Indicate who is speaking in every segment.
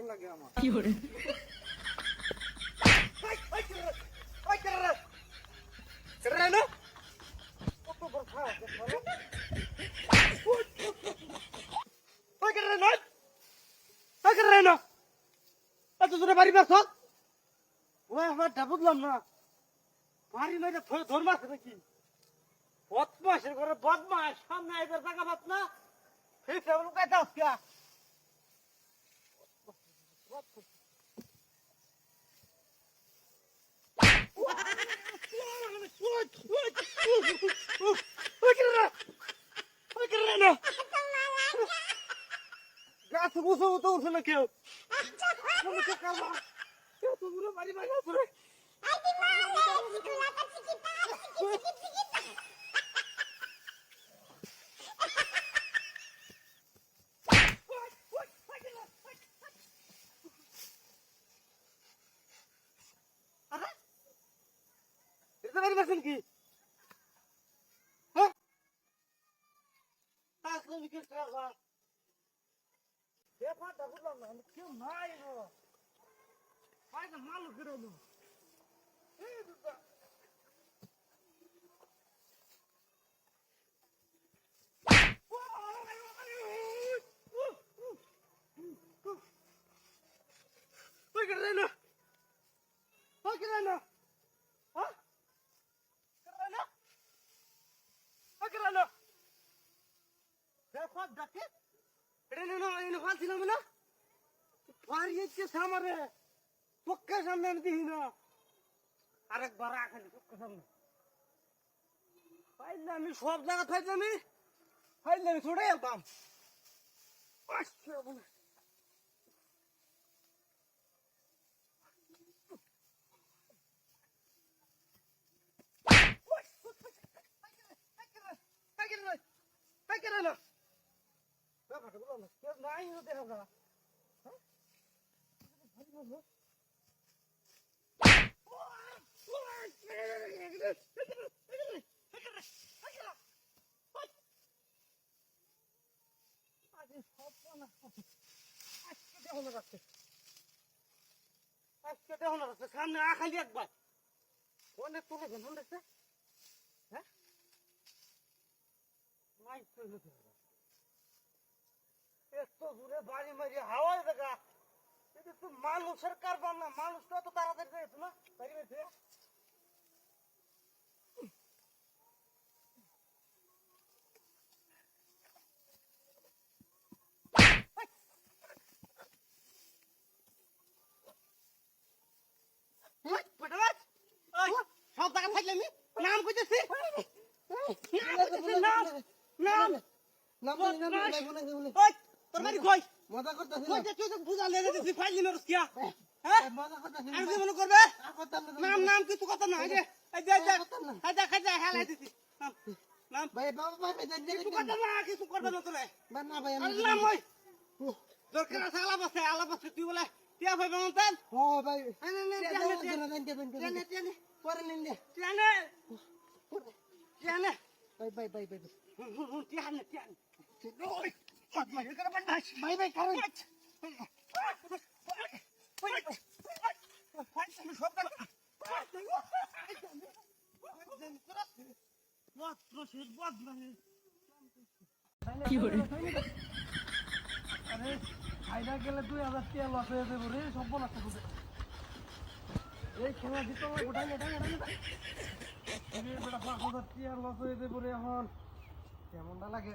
Speaker 1: ডর লাগে আমার।
Speaker 2: 有人
Speaker 1: ，ওই, ওই, কেরে বড় রে। ওই, আমার টা বুঝলাম না। বাড়ি থ- ধর মারছে নাকি? ঘরে বদমাশ, সামনে এদের জায়গা পাত না? ফিরছে, লুকাইতে আজকে। গাছ বসে তো উঠছে না কেউ? কেউ তো হ্যাঁ? আসলে বিকেল টাকা ব্যাপারটা বুঝলাম না আমি কেউ নাই গো পায়টা মালু ফেরোলো এই দুটা Oye, ¿Ah? দেখো ডাকে এটা না এনে ফারিয়েছে সামনে চোখের সামনে আমি না আরেকবার রাখেন চোখের সামনে পাইলে আমি সব জায়গা থাকলে আমি পাইলে আমি ছুটে যেতাম আচ্ছা বলে সামনে আখালি একবার অনেক তুলে দেখছে হ্যাঁ? নাই এত দূরে বাড়ি মারি হাওয়ায় দেখা এটা তো মানুষের কারবার না মানুষ তো এত তাড়াতাড়ি যেত না? বাড়ি মেয়েছে সব জায়গা থাকলে আমি নাম কইতেছি নাম কইতেছি নাম। নাম ওই তোর বাড়ি কই?
Speaker 3: মজা করতেছি
Speaker 1: কই যে তুই তো বুঝা লেগে দিছিস ফাইল নিয়ে রসকিয়া হ্যাঁ?
Speaker 3: মজা করতেছি
Speaker 1: আর মনে করবে? নাম নাম কিছু কথা না যে এই এই যে এই যে খাই যা হেলাই দিছি। নাম নাম।
Speaker 3: ভাই বাবা ভাই ভাই দেন
Speaker 1: কিছু কথা না কিছু করবে না তোরে।
Speaker 3: না ভাই
Speaker 1: আল্লাহ মই। দরকার আছে আলাপ আছে আলাপ আছে তুই বলে টিয়া ভাই বামন তেন
Speaker 3: ও ভাই।
Speaker 1: নে নে টিয়া নে টিয়া নে।
Speaker 3: পরে নিন দে।
Speaker 1: টিয়া নে। টিয়া নে।
Speaker 3: ভাই ভাই ভাই ভাই।
Speaker 1: টিয়া নে টিয়া নে। করে
Speaker 2: করে?
Speaker 3: আরে ফাইদা গেলে দুই হাজার টিয়া লস হয়ে যাবে সব নষ্ট করবে এই খেলা দিতে বেটা পাঁচ হাজার টিয়া লস হয়ে যাবে এখন কেমনটা লাগে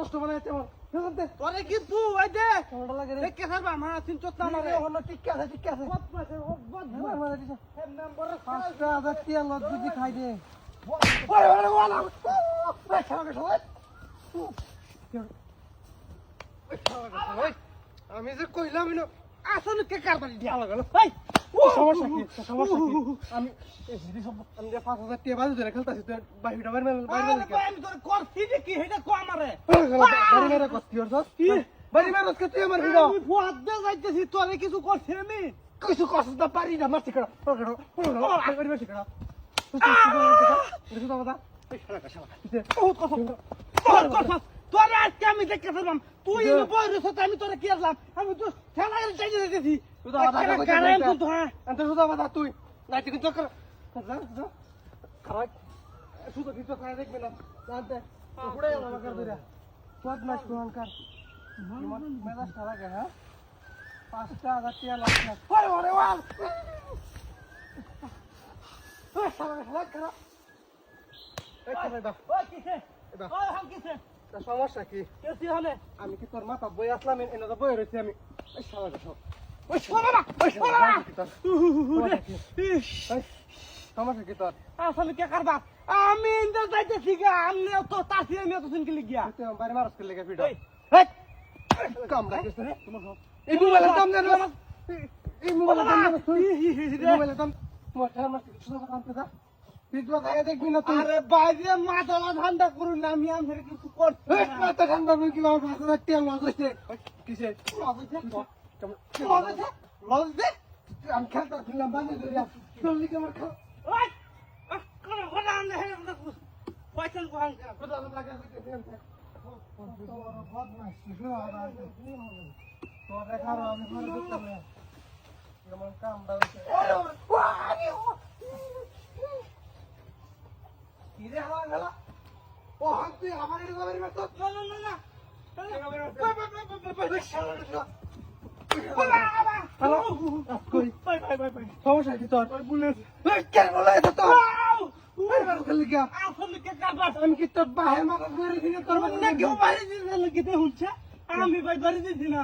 Speaker 3: নষ্ট বানাইতে
Speaker 1: তোরে কিন্তু ওই দে দেখে সারবা মা চিন্তা না
Speaker 3: আমারে হলো আছে ঠিক আছে পাঁচটা হাজার টিয়া যদি খাই দে আমি যে কইলাম না আসলে কে কার বাড়ি দিয়া লাগালো? ভাই সমস্যা কি? সমস্যা কি? আমি এই ভিডি সব আমি পাঁচ হাজার টাকা বাজে ধরে খেলতেছি তুই বাহিটা বাইরে বাইরে
Speaker 1: আমি তোর করছি যে কি? সেটা কো আমারে।
Speaker 3: বাড়ি মেরে কস্তি ওর কি? বাড়ি মেরে কস্তি তুই আমার ভিডিও
Speaker 1: আমি ফুয়াদ দিয়ে যাইতেছি তোরে কিছু করছি আমি?
Speaker 3: কিছু কষ্ট না পারি না মারছি কেন? মারছি কেন?
Speaker 1: কথা তোর কথা তোরে আজকে আমি দেখতে পেলাম। তুই বই রইছ আমি তোরে কি আসলাম আমি তো খেলা চাইতে
Speaker 3: তুই
Speaker 1: কিন্তু হ্যাঁ।
Speaker 3: তুই। নাই চক্কর খারাপ। শুধু কিছু খাই দেখবে না। জানতে পুড়ে গেল আমাকে ধরে কত মাস কার মেজাজ খারাপ হ্যাঁ? পাঁচটা হাজার টাকা লাখ ওরে ওরে ওয়াল খারাপ খারাপ। এই খারাপ সমস্যা কি?
Speaker 1: কেসি হলে?
Speaker 3: আমি কি তোর মাথা বই আসলাম? এনে তো বই রয়েছি আমি। ওই শালা সব। ওই
Speaker 1: ও
Speaker 3: ওই
Speaker 1: ও বাবা
Speaker 3: শালা এই, সমস্যা কি তোর?
Speaker 1: আসলে কে করবা আমি ইন্দা যাইতেছি গা আমি তো তাসি আমি তো শুনকে লিখিয়া
Speaker 3: তুই আমার বাড়ি মারস করলে ভিডিও
Speaker 1: এই,
Speaker 3: মোবাইলের দাম জানো এই মোবাইলের দাম জানো মোবাইলের দাম। তোমার খেলা মারতে কিছু কথা আনতে যা।
Speaker 1: ঠান্ডা করুন না আমি আমার কিছু করছি
Speaker 3: মাথা ঠান্ডা হয়ে কি বাবা মাথা তেল লস হইছে কিসে? লস দে আমি খেলতে ছিলাম বান্ধে ধরিয়া চললি আমার খেলা?
Speaker 1: আমরা পয়সা কোহান কা।
Speaker 3: কথা লাগা হইতে তো দেখার আমি দিতে কেমন কাম দাও কি রে হালা গেলা ও হাত তুই আমার এটা যাবে রে
Speaker 1: না, না, না, না।
Speaker 3: সমস্যা কি তোর? কেন বলে এটা তো
Speaker 1: আউ!
Speaker 3: এই বার খেলে গিয়া
Speaker 1: আসলে কে করবা?
Speaker 3: আমি কি তোর বাহে মাথা ধরে দিনে তোর
Speaker 1: অন্য কেউ বাড়ি দিতে লাগিতে হচ্ছে আমি ভাই বাড়ি দিছি না।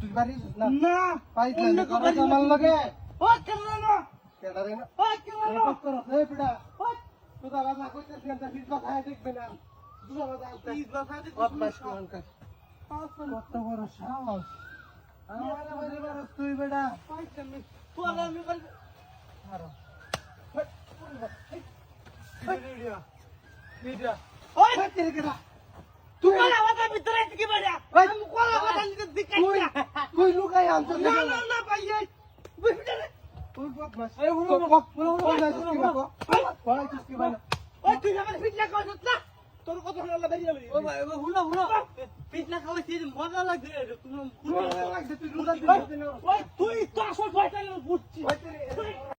Speaker 3: তুই বাড়ি না?
Speaker 1: না।
Speaker 3: পাইছ
Speaker 1: অন্য কেউ বাড়ি
Speaker 3: জামাল লাগে।
Speaker 1: ও কেন না?
Speaker 3: কেডা রে না?
Speaker 1: ও কেন না?
Speaker 3: রেকর্ড পিডা
Speaker 1: ও।
Speaker 3: তো বাবা কইতেছিস না তুই কথা দেখবে না। তুই কত বড় সাহস আমার বারস তুই বেটা
Speaker 1: পয়সা নেই। তোর আমি বল- কলা কথা থেকে বেরিয়া। না, না, ভাই, হুলো? তোর বেরিয়ে যাবে। ফিটনা খাওয়াইছি, মজা লাগছে। তুমি-
Speaker 3: তুই
Speaker 1: তো আসল ভয় নিয়ে বুঝছিস।